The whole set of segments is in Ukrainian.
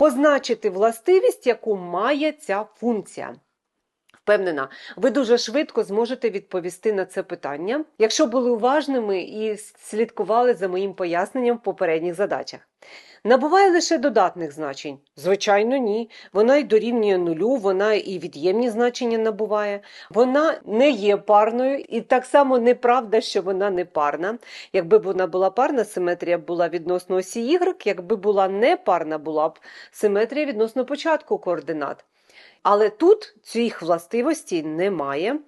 позначити властивість, яку має ця функція. Впевнена, ви дуже швидко зможете відповісти на це питання, якщо були уважними і слідкували за моїм поясненням в попередніх задачах. Набуває лише додатних значень? Звичайно, ні. Вона й дорівнює нулю, вона і від'ємні значення набуває. Вона не є парною, і так само неправда, що вона не парна. Якби вона була парна, симетрія була відносно осі Y, якби була не парна, була б симетрія відносно початку координат. Але тут цих властивостей немає.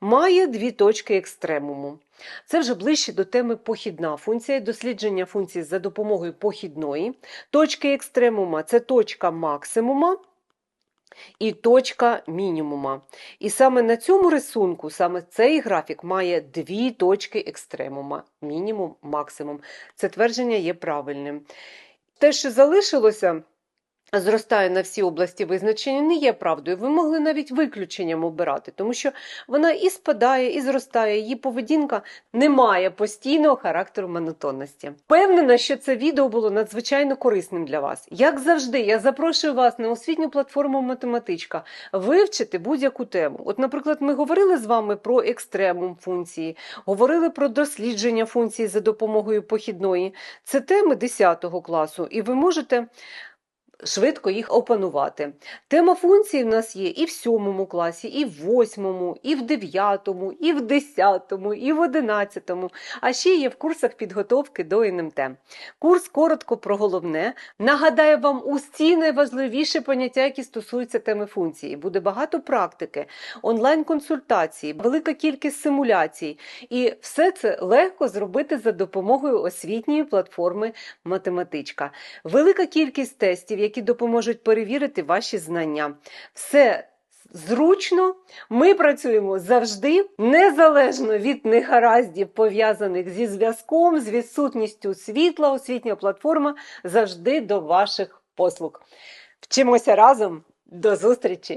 Має дві точки екстремуму. Це вже ближче до теми похідна функція, дослідження функції за допомогою похідної. Точки екстремума це точка максимума і точка мінімума. І саме на цьому рисунку, саме цей графік має дві точки екстремума мінімум, максимум. Це твердження є правильним. Те, що залишилося. Зростає на всі області визначення, не є правдою. Ви могли навіть виключенням обирати, тому що вона і спадає, і зростає. Її поведінка не має постійного характеру монотонності. Впевнена, що це відео було надзвичайно корисним для вас. Як завжди, я запрошую вас на освітню платформу Математичка вивчити будь-яку тему. От, наприклад, ми говорили з вами про екстремум функції, говорили про дослідження функції за допомогою похідної. Це теми 10 класу, і ви можете швидко їх опанувати. Тема функцій в нас є і в сьомому класі, і в восьмому, і в дев'ятому, і в десятому, і в одинадцятому, а ще є в курсах підготовки до НМТ. Курс коротко про головне. Нагадаю вам усі найважливіші поняття, які стосуються теми функції. Буде багато практики, онлайн-консультації, велика кількість симуляцій. І все це легко зробити за допомогою освітньої платформи Математичка. Велика кількість тестів, які допоможуть перевірити ваші знання. Все зручно, ми працюємо завжди, незалежно від негараздів, пов'язаних зі зв'язком, з відсутністю світла, освітня платформа завжди до ваших послуг. Вчимося разом. До зустрічі!